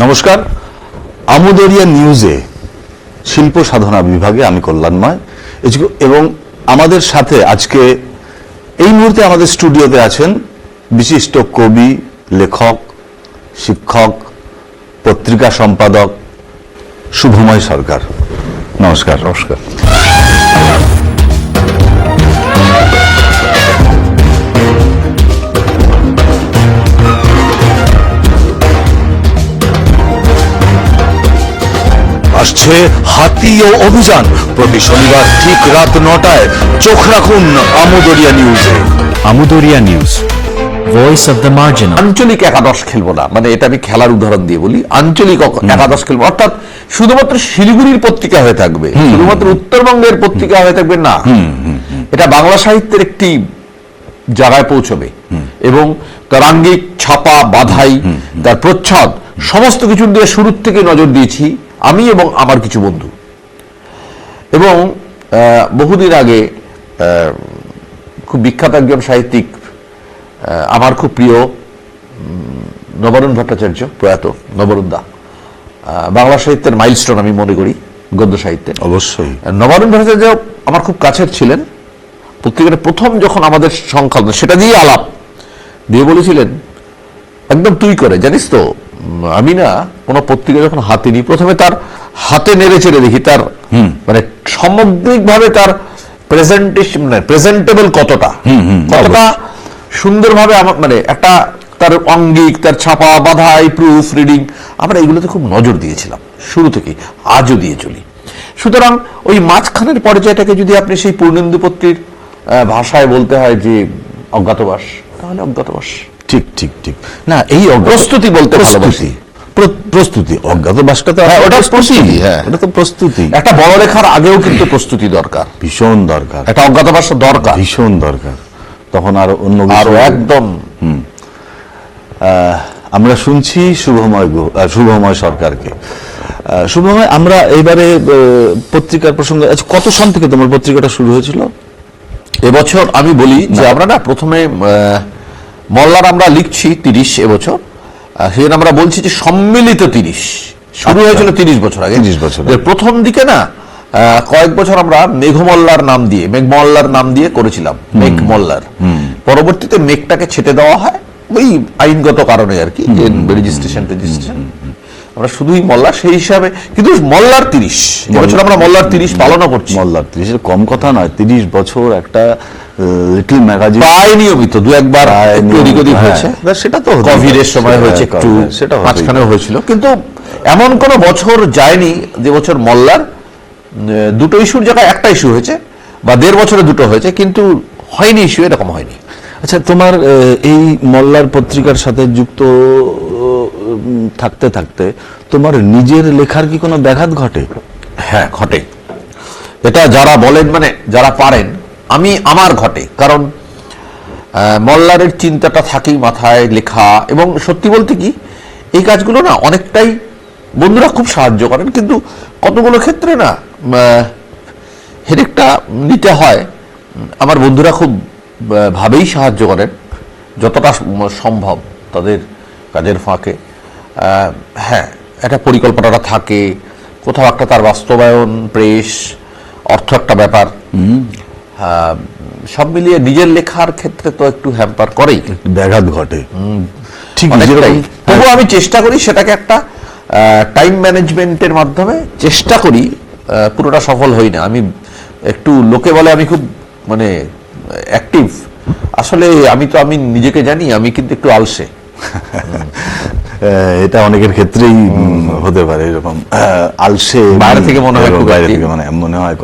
নমস্কার। আমুদরিয়া নিউজে শিল্প সাধনা বিভাগে আমি কল্যাণময়। এবং আমাদের সাথে আজকে এই মুহূর্তে আমাদের স্টুডিওতে আছেন বিশিষ্ট কবি, লেখক, শিক্ষক, পত্রিকা সম্পাদক শুভময় সরকার। নমস্কার। নমস্কার। আসছে হাতি ও অভিযান। প্রতি শনিবার ঠিক রাত নটায় চোখ রাখুন আমুদরিয়া নিউজে। Amudaria news voice of the marginal আঞ্চলিক একাদশ খেলব না মানে এটা আমি খেলার উদাহরণ দিয়ে বলি। আঞ্চলিক একাদশ খেলব অর্থাৎ শুধুমাত্র শিলিগুড়ির পত্রিকা হয়ে থাকবে শুধুমাত্র উত্তরবঙ্গের পত্রিকা হয়ে থাকবে না। এটা বাংলা সাহিত্যের একটি জায়গায় পৌঁছবে। এবং তার আঙ্গিক ছাপা বাধাই তার প্রচ্ছদ সমস্ত কিছুর দিয়ে শুরুর থেকে নজর দিয়েছি। আমি এবং আমার কিছু বন্ধু। এবং আহ, বহুদিন আগে খুব বিখ্যাত একজন সাহিত্যিক আমার খুব প্রিয় নবরুণ ভট্টাচার্য প্রয়াত নবরুণ দা। বাংলা সাহিত্যের মাইলস্টোন আমি মনে করি গদ্য সাহিত্যে অবশ্যই। নবারুণ ভট্টাচার্য আমার খুব কাছের ছিলেন। পত্রিকাটা প্রথম যখন আমাদের সংখ্যা সেটা দিয়ে আলাপ। দিয়ে বলেছিলেন একদম তুই করে জানিস তো আমি না কোনো পত্রিকা যখন হাতে নিই প্রথমে তার হাতে নেড়ে চেড়ে দেখি তার মানে সামগ্রিকভাবে তার প্রেজেন্টেশন মানে প্রেজেন্টেবল কতটা? কতটা সুন্দরভাবে আমার মানে একটা তার অঙ্গিক তার ছাপা বাধাই প্রুফ রিডিং আমরা এগুলোতে খুব নজর দিয়েছিলাম শুরু থেকেই আজও দিয়ে চলি। সুতরাং ওই মাঝখানের পর্যায়টাকে যদি আপনি সেই পূর্ণেন্দু পত্রীর ভাষায় বলতে হয় যে অজ্ঞাতবাস তাহলে অজ্ঞাতবাস। ঠিক ঠিক ঠিক। না এই প্রস্তুতি বলতে প্রস্তুতি। প্রস্তুতি। অজ্ঞাত বাসটা তো হ্যাঁ, ওটা প্রস্তুতি, হ্যাঁ। ওটা তো প্রস্তুতি। একটা বড় লেখার আগেও কিন্তু প্রস্তুতি দরকার। ভীষণ দরকার। একটা অজ্ঞাতবাস দরকার। ভীষণ দরকার। তখন আর অন্য আরও একদম। আমরা শুনছি শুভময় শুভময় সরকারকে। শুভময় আমরা এবারে পত্রিকার প্রসঙ্গে আচ্ছা কত সন থেকে তোমার পত্রিকাটা শুরু হয়েছিল? এবছর আমি বলি যে আমরা না প্রথমে আহ, মল্লার আমরা লিখছি তিরিশ এবছর সেদিন আমরা বলছি যে সম্মিলিত তিরিশ। শুরু আচ্ছা। হয়েছিল তিরিশ বছর আগে। 30 বছর প্রথম দিকে না কয়েক বছর আমরা মেঘমল্লার নাম দিয়ে মেঘমল্লার নাম দিয়ে করেছিলাম মেঘমল্লার। পরবর্তীতে মেঘটাকে ছেটে দেওয়া হয় ওই আইনগত কারণে আর কি রেজিস্ট্রেশন রেজিস্ট্রেশন। আমরা শুধুই মল্লার সেই হিসাবে কিন্তু মল্লার তিরিশ। এবছর আমরা মল্লার তিরিশ পালনও করছি। মল্লার তিরিশের কম কথা নয় তিরিশ বছর একটা লিটল ম্যাগাজিন প্রায় নিয়মিত দু একবার এদিক ওদিক হয়েছে। সেটা তো হতেই কোভিডের সময় হয়েছে একটু সেটা মাঝখানেও হয়েছিল। কিন্তু এমন কোন বছর যায়নি যে বছর মল্লার দুটো ইস্যুর জায়গায় একটা ইস্যু হয়েছে বা দেড় বছরে দুটো হয়েছে কিন্তু হয়নি ইস্যু এরকম হয়নি। আচ্ছা তোমার আহ, এই মল্লার পত্রিকার সাথে যুক্ত থাকতে থাকতে তোমার নিজের লেখার কি কোনো ব্যাঘাত ঘটে? হ্যাঁ ঘটে। এটা যারা বলেন মানে যারা পারেন, আমি আমার ঘটে। কারণ মল্লারের চিন্তাটা থাকেই মাথায় লেখা এবং সত্যি বলতে কি, এই কাজগুলো না অনেকটাই বন্ধুরা খুব সাহায্য করেন, কিন্তু কতগুলো ক্ষেত্রে না হেডেকটা নিতে হয়। আমার বন্ধুরা খুব ভাবেই সাহায্য করেন, যতটা সম্ভব তাদের কাজের ফাঁকে। হ্যাঁ একটা পরিকল্পনাটা থাকে কোথাও একটা তার বাস্তবায়ন প্রেস অর্থ একটা ব্যাপার। সব মিলিয়ে নিজের লেখার ক্ষেত্রে তো একটু হ্যাম্পার করেই। ব্যাঘাত ঘটে। ঠিক তবুও আমি চেষ্টা করি সেটাকে একটা টাইম ম্যানেজমেন্টের মাধ্যমে চেষ্টা করি পুরোটা সফল হই না। আমি একটু লোকে বলে আমি খুব মানে অ্যাক্টিভ আসলে আমি তো আমি নিজেকে জানি আমি কিন্তু একটু আলসে। এটা অনেকের ক্ষেত্রেই হতে পারে এরকম আলসে বাইরে থেকে মনে হয় বাইরে। থেকে মানে মনে হয়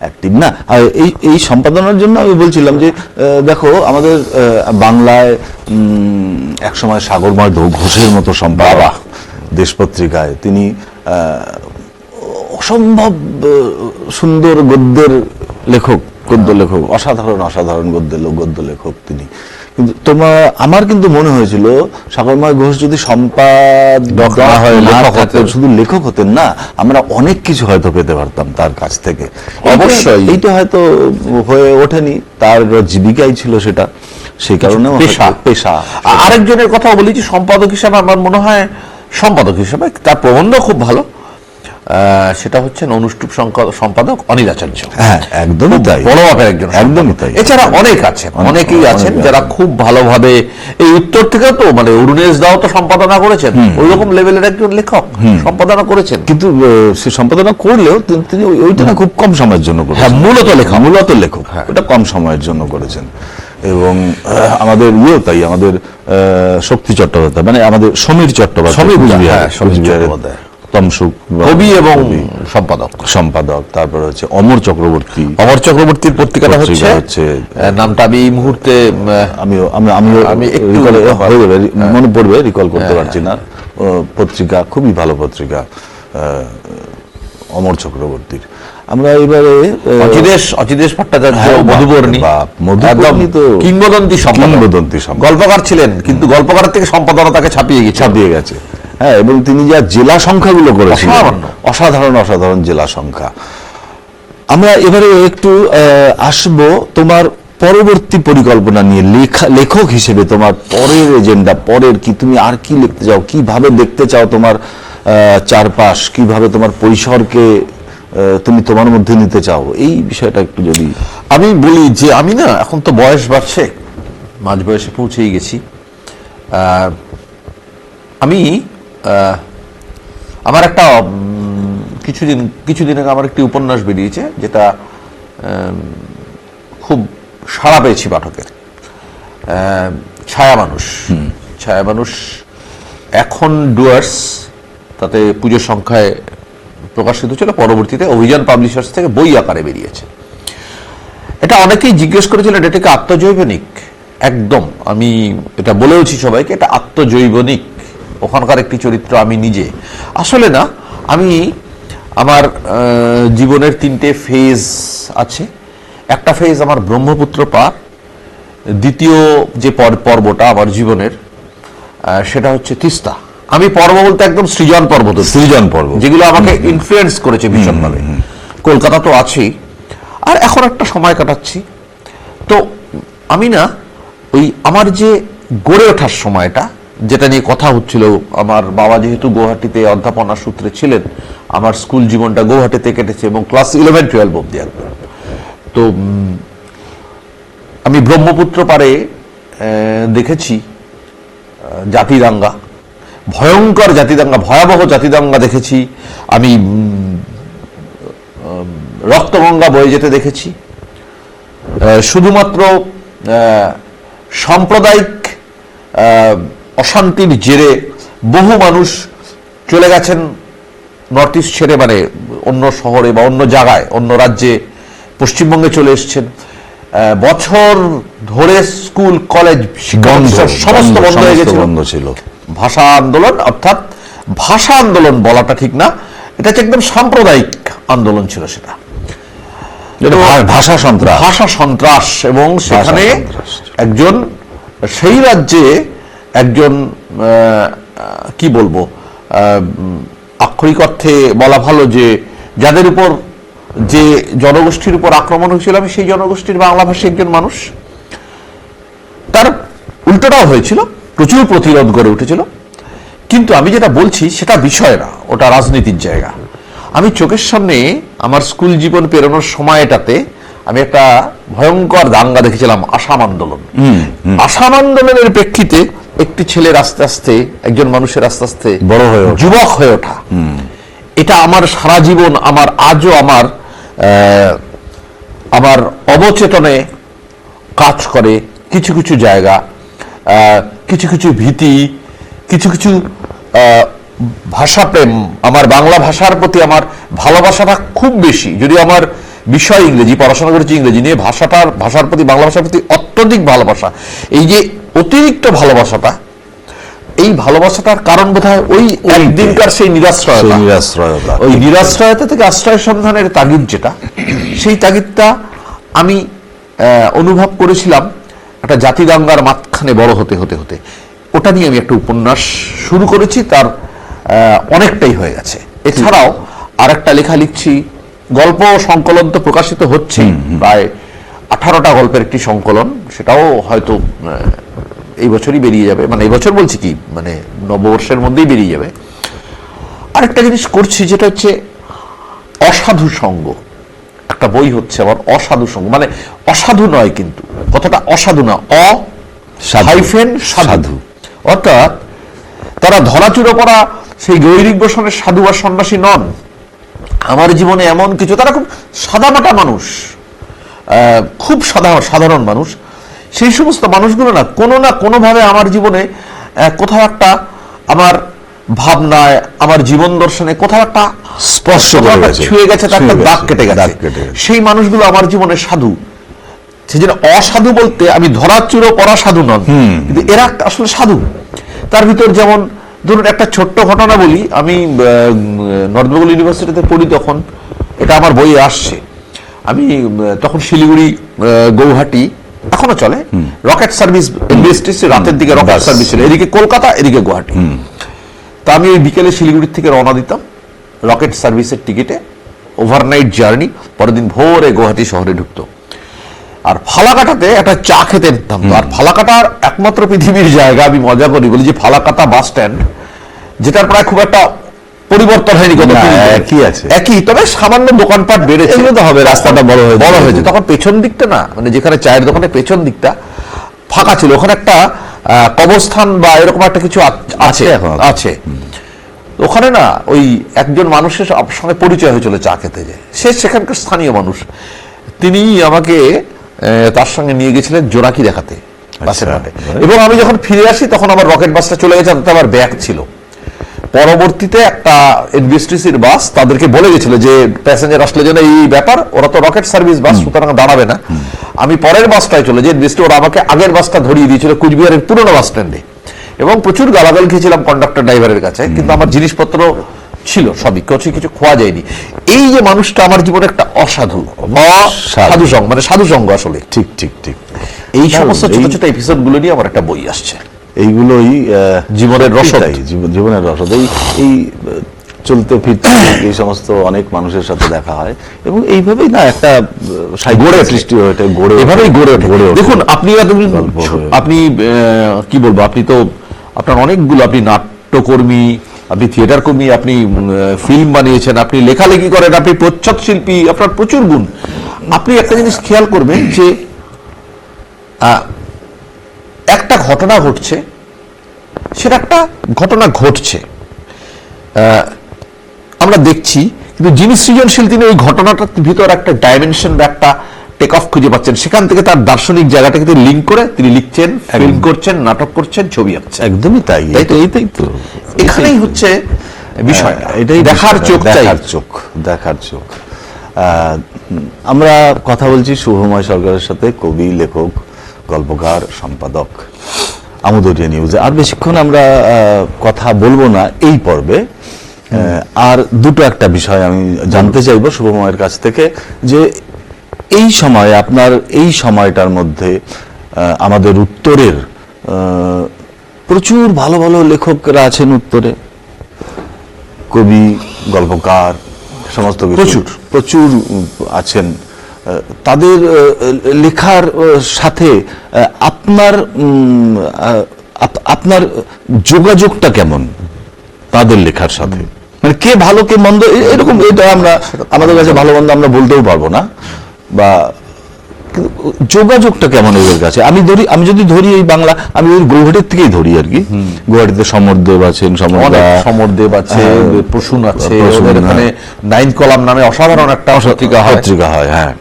অ্যাক্টিভ না আর এই এই সম্পাদনার জন্য আমি বলছিলাম যে দেখো আমাদের বাংলায় একসময় সাগরময় ধৌ- ঘোষের মতো সম্পাদক দেশ পত্রিকায় তিনি অসম্ভব সুন্দর গদ্যের লেখক গদ্য লেখক অসাধারণ অসাধারণ গদ্য গদ্য লেখক তিনি। কিন্তু তোমার আমার কিন্তু মনে হয়েছিল সাগরময় ঘোষ যদি সম্পাদক শুধু লেখক হতেন না আমরা অনেক কিছু হয়তো পেতে পারতাম তার কাছ থেকে। অবশ্যই। এইটা- হয়তো হয়ে ওঠেনি তার জীবিকাই ছিল সেটা। সেই কারণে পেশা। পেশা। আরেকজনের কথা বলি যে সম্পাদক হিসাবে আমার মনে হয় সম্পাদক হিসাবে তার প্রবন্ধ খুব ভালো। সেটা হচ্ছেন অনুষ্ঠুপ সম্পাদক অনিল আচার্য। হ্যাঁ একদমই তাই। বড় মাপের একজন একদমই তাই। এছাড়া অনেক আছেন অনেক- অনেকেই আছেন যারা খুব ভালোভাবে এই উত্তর থেকে তো মানে অরুণেশ দাও তো সম্পাদনা করেছেন ওই রকম লেভেলের একজন লেখক সম্পাদনা করেছেন। কিন্তু সে সম্পাদনা করলেও তিনি- ওইটা না খুব কম সময়ের জন্য করেছেন। হ্যাঁ, মূলত লেখক। মূলত লেখক। ওটা কম সময়ের জন্য করেছেন। এবং আমাদের ইয়েও তাই আমাদের শক্তি চট্টোপাধ্যায় মানে আমাদের সমীর চট্টোপাধ্যায় সমীর, কুচবিহার, হ্যাঁ, কুচবিহারের তমসুক কবি এবং সম্পাদক। সম্পাদক তারপর হচ্ছে অমর চক্রবর্তী। অমর চক্রবর্তীর পত্রিকাটা পত্রিকা হচ্ছে হচ্ছে, নামটা আমি এই মুহূর্তে আমিও আমি আমি একটু বলতে হয়ে হ্যাঁ। মনে পড়বে রিকল করতে পারছি না। পত্রিকা খুবই ভালো পত্রিকা অমর চক্রবর্তীর। আমরা এবারে অচিদেশ অচিদেশ ভট্টাচার্য হ্যাঁ, মধুবর্ণী। মধুবর্ণী তো- কিংবদন্তি সম্পাদক। কিংবদন্তি গল্পকার ছিলেন কিন্তু গল্পকার থেকে সম্পাদনা তাকে ছাপিয়ে গেছে। ছাপিয়ে গেছে। হ্যাঁ এবং তিনি যা জেলা সংখ্যাগুলো করেছেন। অসাধারণ অসাধারণ জেলা সংখ্যা। আমরা এবারে একটু আসব তোমার পরবর্তী পরিকল্পনা নিয়ে। লেখা লেখক হিসেবে তোমার পরের এজেন্ডা পরের কি তুমি আর কি লিখতে চাও? কীভাবে দেখতে চাও তোমার চারপাশ? কীভাবে তোমার পরিসরকে তুমি তোমার মধ্যে নিতে চাও? এই বিষয়টা একটু যদি আমি বলি যে আমি না এখন তো বয়স বাড়ছে। মাঝ বয়সে পৌঁছেই গেছি। আহ, আমি আমার একটা কিছুদিন কিছুদিন আগে আমার একটি উপন্যাস বেরিয়েছে যেটা খুব সাড়া পেয়েছি পাঠকের। ছায়া মানুষ। ছায়া মানুষ এখন ডুয়ার্স তাতে পুজোর সংখ্যায় প্রকাশিত ছিল পরবর্তীতে অভিযান পাবলিশার্স থেকে বই আকারে বেরিয়েছে। এটা অনেকেই জিজ্ঞেস করেছিলেন এটা কি আত্মজৈবনিক? একদম আমি এটা বলেওছি সবাইকে এটা আত্মজৈবনিক। ওখানকার একটি চরিত্র আমি নিজে। আসলে না আমি আমার জীবনের তিনটে ফেজ আছে। একটা ফেজ আমার ব্রহ্মপুত্র পার দ্বিতীয় যে পর্বটা আমার জীবনের সেটা হচ্ছে তিস্তা। আমি পর্ব বলতে একদম সৃজন পর্ব ধরছি। সৃজন পর্ব। যেগুলো আমাকে ইনফ্লুয়েন্স করেছে ভীষণভাবে। কলকাতা তো আছেই। আর এখন একটা সময় কাটাচ্ছি। তো আমি না ওই আমার যে গড়ে ওঠার সময়টা যেটা নিয়ে কথা হচ্ছিল, আমার বাবা যেহেতু গুয়াহাটিতে অধ্যাপনা সূত্রে ছিলেন, আমার স্কুল জীবনটা গুয়াহাটিতে কেটেছে এবং ক্লাস ইলেভেন টুয়েলভ অব্দি একদম তো আমি ব্রহ্মপুত্র পারে দেখেছি জাতিদাঙ্গা, ভয়ঙ্কর জাতিদাঙ্গা, ভয়াবহ জাতিদাঙ্গা দেখেছি। আমি রক্তগঙ্গা বয়ে যেতে দেখেছি। শুধুমাত্র সাম্প্রদায়িক অশান্তির জেরে বহু মানুষ চলে গেছেন নর্থ ইস্ট ছেড়ে মানে অন্য শহরে বা অন্য জায়গায় অন্য রাজ্যে পশ্চিমবঙ্গে চলে এসছেন। বছর ধরে স্কুল কলেজ সমস্ত বন্ধ হয়ে গেছিল। বন্ধ ছিল। ভাষা আন্দোলন অর্থাৎ ভাষা আন্দোলন বলাটা ঠিক না এটা একদম সাম্প্রদায়িক আন্দোলন ছিল সেটা। ভাষা সন্ত্রাস। ভাষা সন্ত্রাস এবং সেখানে একজন সেই রাজ্যে একজন কি বলব আক্ষরিক অর্থে বলা ভালো যে যাদের উপর যে জনগোষ্ঠীর উপর আক্রমণ হয়েছিল আমি সেই জনগোষ্ঠীর বাংলা ভাষী একজন মানুষ তার উল্টোটাও হয়েছিল প্রচুর প্রতিরোধ গড়ে উঠেছিল। কিন্তু আমি যেটা বলছি সেটা বিষয় না ওটা রাজনীতির জায়গা। আমি চোখের সামনে আমার স্কুল জীবন পেরোনোর সময়টাতে আমি একটা ভয়ঙ্কর দাঙ্গা দেখেছিলাম আসাম আন্দোলন। আসাম আন্দোলনের প্রেক্ষিতে একটি ছেলের আস্তে আস্তে একজন মানুষের আস্তে আস্তে বড় হয়ে। যুবক হয়ে ওঠা। এটা আমার সারা জীবন আমার আজও আমার আমার অবচেতনে কাজ করে। কিছু কিছু জায়গা কিছু কিছু ভীতি কিছু কিছু ভাষাপ্রেম আমার বাংলা ভাষার প্রতি আমার ভালোবাসাটা খুব বেশি। যদি আমার বিষয় ইংরেজি পড়াশোনা করেছি ইংরেজি নিয়ে ভাষাটার ভাষার প্রতি বাংলা ভাষার প্রতি অত্যধিক ভালোবাসা। এই যে অতিরিক্ত ভালোবাসাটা এই ভালোবাসাটার কারণ বোধ হয় ওই একদিনকার সেই নিরাশ্রয়তা। নিরাশ্রয়তা। ওই নিরাশ্রয়তা থেকে আশ্রয় সন্ধানের তাগিদ যেটা সেই তাগিদটা আমি অনুভব করেছিলাম একটা জাতিদাঙ্গার মাঝখানে বড় হতে হতে হতে। ওটা নিয়ে আমি একটা উপন্যাস শুরু করেছি তার অনেকটাই হয়ে গেছে। এছাড়াও আর একটা লেখা লিখছি গল্প সংকলন তো প্রকাশিত হচ্ছে প্রায় আঠারোটা গল্পের একটি সংকলন সেটাও হয়তো এই বছরই বেরিয়ে যাবে। মানে এবছর বলছি কি মানে নববর্ষের মধ্যেই বেরিয়ে যাবে। আরেকটা জিনিস করছি যেটা হচ্ছে অসাধু সঙ্গ। একটা বই হচ্ছে আবার অসাধু সঙ্গ। মানে অসাধু নয় কিন্তু কথাটা অসাধু না অ সাধু। হাইফেন সাধু। সাধু। অর্থাৎ তারা ধরাচুরো করা সেই গৈরিক বসনের সাধু বা সন্ন্যাসী নন। আমার জীবনে এমন কিছু তারা খুব সাদামাটা মানুষ। খুব সাধারণ সাধারণ মানুষ। সেই সমস্ত মানুষগুলো না কোনো না কোনোভাবে আমার জীবনে কোথাও একটা আমার ভাবনায় আমার জীবন দর্শনে কোথাও একটা স্পর্শ করে। ছুঁয়ে গেছে তার একটা দাগ কেটে গেছে। সেই মানুষগুলো আমার জীবনে সাধু। সেই জন্য অসাধু বলতে আমি ধরার ধরাচুরো পড়া সাধু নন কিন্তু এরা আসলে সাধু। তার ভিতর যেমন ধরুন একটা ছোট্ট ঘটনা বলি। আমি নর্থ বেঙ্গল ইউনিভার্সিটিতে পড়ি তখন। এটা আমার বইয়ে আসছে। আমি তখন শিলিগুড়ি গৌহাটি এখনও চলে। রকেট সার্ভিস ইন্ডাস্ট্রিজ রাতের দিকে রকেট সার্ভিস ছিল এদিকে কলকাতা এদিকে গুয়াহাটি। তা আমি ওই বিকেলে শিলিগুড়ির থেকে রওনা দিতাম রকেট সার্ভিসের টিকিটে ওভারনাইট জার্নি পরের দিন ভোরে গুয়াহাটি শহরে ঢুকতো। আর ফালাকাটাতে একটা চা খেতে নিতাম আর ফালাকাটার একমাত্র পৃথিবীর জায়গা আমি মজা করি বলি যে ফালাকাটা বাস স্ট্যান্ড যেটার প্রায় খুব একটা পরিবর্তন হয়নি কত। একই আছে। একই তবে সামান্য দোকানপাট বেড়েছে। এগুলো তো হবে, রাস্তাটা বড় হয়েছে। বড় হয়েছে। তখন পেছন দিকটা না মানে যেখানে চায়ের দোকানের পেছন দিকটা ফাঁকা ছিল। ওখানে একটা কবরস্থান বা এরকম একটা কিছু আছে। আছে ওখানে না ওই একজন মানুষের সঙ্গে পরিচয় হয়েছিল চা খেতে যে। সে সেখানকার স্থানীয় মানুষ। তিনি আমাকে আহ, তার সঙ্গে নিয়ে গেছিলেন জোনাকি দেখাতে বাসের ঘাটে এবং আমি যখন ফিরে আসি তখন আমার রকেট বাসটা চলে গেছে আমার ব্যাগ ছিল। পরবর্তীতে একটা এনবিএসটিসির বাস তাদেরকে বলে গেছিল যে প্যাসেঞ্জার আসলে যেন এই ব্যাপার ওরা তো রকেট সার্ভিস বাস সুতরাং দাঁড়াবে না। আমি পরের বাসটায় চলে যে এনবিএসটি ওরা আমাকে আগের বাসটা ধরিয়ে দিয়েছিল কুচবিহারের পুরনো বাস স্ট্যান্ডে। এবং প্রচুর গালাগাল খেয়েছিলাম কন্ডাক্টর ড্রাইভারের কাছে কিন্তু আমার জিনিসপত্র ছিল সবই কিছু কিছু খোয়া যায়নি। এই যে মানুষটা আমার জীবনে একটা অসাধু সাধু সঙ্গ মানে সাধু সঙ্গ আসলে। ঠিক ঠিক ঠিক। এই সমস্ত ছোট ছোট এপিসোডগুলো নিয়ে আমার একটা বই আসছে। এইগুলোই জীবনের সত্যি রসদ। জীবনের রসদ। এই এই চলতে ফিরতে এই সমস্ত অনেক মানুষের সাথে দেখা হয়। এবং এইভাবেই না একটা গড়ে সৃষ্টি হয়ে ওঠে গড়ে এভাবেই গড়ে ওঠে গড়ে দেখুন আপনি আপনি আহ, কি বলব আপনি তো আপনার অনেকগুলো আপনি নাট্যকর্মী আপনি থিয়েটার কর্মী আপনি ফিল্ম বানিয়েছেন আপনি লেখালেখি করেন আপনি প্রচ্ছদ শিল্পী আপনার প্রচুর গুণ। আপনি একটা জিনিস খেয়াল করবেন যে ঘটনা ঘটছে সেটা একটা ঘটনা ঘটছে। আমরা দেখছি কিন্তু যিনি সৃজনশীল তিনি ওই ঘটনাটার ভিতর একটা ডাইমেনশন বা একটা টেক অফ খুঁজে পাচ্ছেন। সেখান থেকে তার দার্শনিক জায়গাটাকে তিনি লিঙ্ক করে তিনি লিখছেন ফিল্ম করছেন নাটক করছেন ছবি আঁকছেন। একদমই তাই তাই তো? এইটাই তো এখানেই হচ্ছে বিষয় হ্যাঁ, এটাই দেখার চোখ দেখার চোখ দেখার চোখ। আহ, আমরা কথা বলছি শুভময় সরকারের সাথে কবি লেখক। গল্পকার সম্পাদক আমুদরিয়া নিউজে। আর বেশিক্ষণ আমরা কথা বলব না এই পর্বে। আর দুটো একটা বিষয় আমি জানতে চাইব শুভময়ের কাছ থেকে যে এই সময় আপনার এই সময়টার মধ্যে আমাদের উত্তরের প্রচুর ভালো ভালো লেখকরা আছেন উত্তরে। কবি গল্পকার সমস্ত প্রচুর। প্রচুর আছেন। তাদের লেখার সাথে আপনার আপনার যোগাযোগটা কেমন তাদের লেখার সাথে? মানে কে ভালো কে মন্দ এরকম এটা আমরা আমাদের কাছে ভালো মন্দ আমরা বলতেও পারব না। বা যোগাযোগটা কেমন এদের কাছে? আমি ধরি আমি যদি ধরি এই বাংলা আমি ওই গৌহাটির থেকেই ধরি আর কি। গৌহাটিতে সমরদেব আছেন সমরদেব আছে হ্যাঁ, প্রসূন আছে ওদের হ্যাঁ। এখানে নাইন কলাম নামে অসাধারণ একটা পত্রিকা হয়। পত্রিকা হয় হ্যাঁ।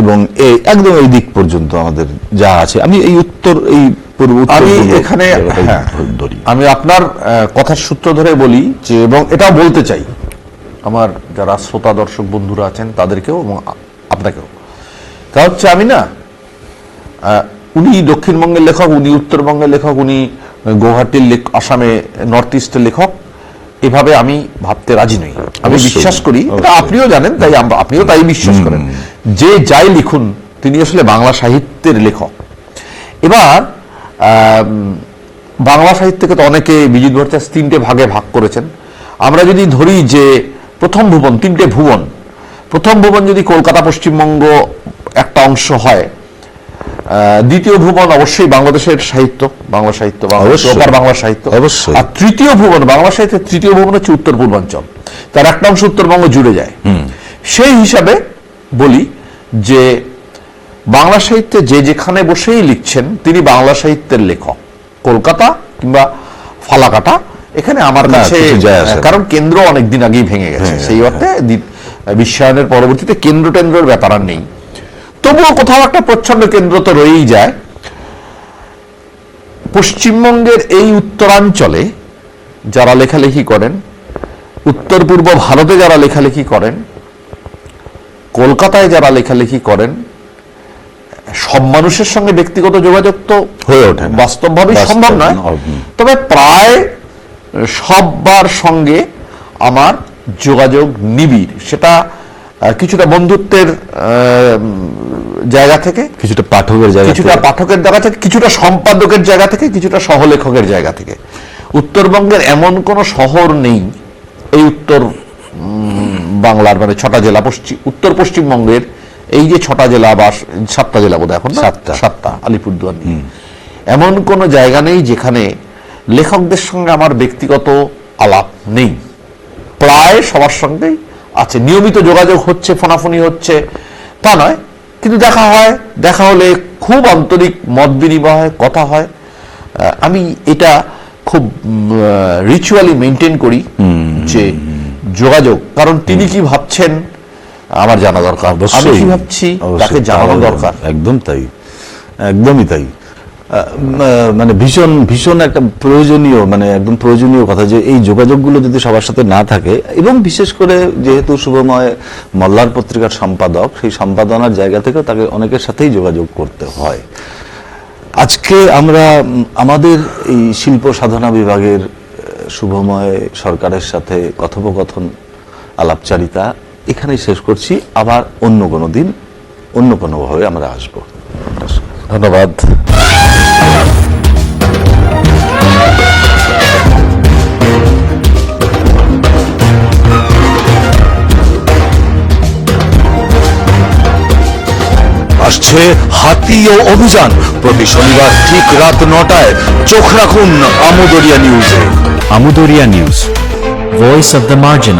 এবং এই একদম এই দিক পর্যন্ত আমাদের যা আছে। আমি এই উত্তর এই পূর্ব আমি এখানে হ্যাঁ, আমি আপনার কথার সূত্র ধরে বলি যে এবং এটা বলতে চাই। আমার যারা শ্রোতা দর্শক বন্ধুরা আছেন তাদেরকেও এবং আপনাকেও। তা হচ্ছে আমি না উনি দক্ষিণবঙ্গের লেখক উনি উত্তরবঙ্গের লেখক উনি গৌহাটির আসামে নর্থ ইস্টের লেখক এভাবে আমি ভাবতে রাজি নই। আমি বিশ্বাস করি আপনিও জানেন তাই আপনিও তাই বিশ্বাস করেন। যে যাই লিখুন তিনি আসলে বাংলা সাহিত্যের লেখক। এবার বাংলা সাহিত্যকে তো অনেকে বিজিত ভট্টাচার্য তিনটে ভাগে ভাগ করেছেন। আমরা যদি ধরি যে প্রথম ভুবন তিনটে ভুবন। প্রথম ভুবন যদি কলকাতা পশ্চিমবঙ্গ একটা অংশ হয় দ্বিতীয় ভুবন অবশ্যই বাংলাদেশের সাহিত্য বাংলা সাহিত্য। ওপার বাংলা সাহিত্য। অবশ্যই। আর তৃতীয় ভুবন বাংলা সাহিত্যের তৃতীয় ভুবন হচ্ছে উত্তর পূর্বাঞ্চল। তার একটা অংশ উত্তরবঙ্গ জুড়ে যায়। সেই হিসাবে বলি যে বাংলা সাহিত্যে যে যেখানে বসেই লিখছেন তিনি বাংলা সাহিত্যের লেখক। কলকাতা কিংবা ফালাকাটা এখানে আমার কাছে। কারণ কেন্দ্র অনেক দিন আগেই ভেঙে গেছে। সেই অর্থে বিশ্বায়নের পরবর্তীতে কেন্দ্র টেন্দ্রের ব্যাপার আর নেই। তবুও কোথাও একটা প্রচ্ছন্ন কেন্দ্র তো রয়েই যায়। পশ্চিমবঙ্গের এই উত্তরাঞ্চলে যারা লেখালেখি করেন উত্তর পূর্ব ভারতে যারা লেখালেখি করেন কলকাতায় যারা লেখালেখি করেন সব মানুষের সঙ্গে ব্যক্তিগত যোগাযোগ তো হয়ে ওঠে না। বাস্তবভাবেই সম্ভব নয়। তবে প্রায় সববার সঙ্গে আমার যোগাযোগ নিবিড় সেটা কিছুটা বন্ধুত্বের জায়গা থেকে কিছুটা পাঠকের জায়গা কিছুটা পাঠকের জায়গা থেকে কিছুটা সম্পাদকের জায়গা থেকে কিছুটা সহলেখকের জায়গা থেকে উত্তরবঙ্গের এমন কোন শহর নেই এই উত্তর বাংলার মানে ছটা জেলা পশ্চিম উত্তর পশ্চিমবঙ্গের এই যে ছটা জেলা বা সাতটা জেলা বোধ এখন সাতটা। সাতটা আলিপুরদুয়ার নিয়ে। এমন কোন জায়গা নেই যেখানে লেখকদের সঙ্গে আমার ব্যক্তিগত আলাপ নেই। প্রায় সবার সঙ্গেই আছে। নিয়মিত যোগাযোগ হচ্ছে ফোনাফোনি হচ্ছে তা নয়। কিন্তু দেখা হয় দেখা হলে খুব আন্তরিক মত বিনিময় হয় কথা হয়। আমি এটা খুব রিচুয়ালি মেনটেন করি যে যোগাযোগ কারণ তিনি কি ভাবছেন আমার জানা দরকার। আমি কি ভাবছি তাকে জানানো দরকার। একদম তাই। একদমই তাই। মানে ভীষণ ভীষণ একটা প্রয়োজনীয় মানে একদম প্রয়োজনীয় কথা যে এই যোগাযোগগুলো যদি সবার সাথে না থাকে এবং বিশেষ করে যেহেতু শুভময় মল্লার পত্রিকার সম্পাদক সেই সম্পাদনার জায়গা থেকেও তাকে অনেকের সাথেই যোগাযোগ করতে হয়। আজকে আমরা আমাদের এই শিল্প সাধনা বিভাগের শুভময় সরকারের সাথে কথোপকথন, আলাপচারিতা এখানেই শেষ করছি। আবার অন্য কোনো দিন, অন্য কোনোভাবে আমরা আসব। ধন্যবাদ। আসছে হাতি ও অভিযান। প্রতি শনিবার ঠিক রাত নটায় চোখ রাখুন আমুদরিয়া নিউজে। Amudoria News, Voice of the Margin.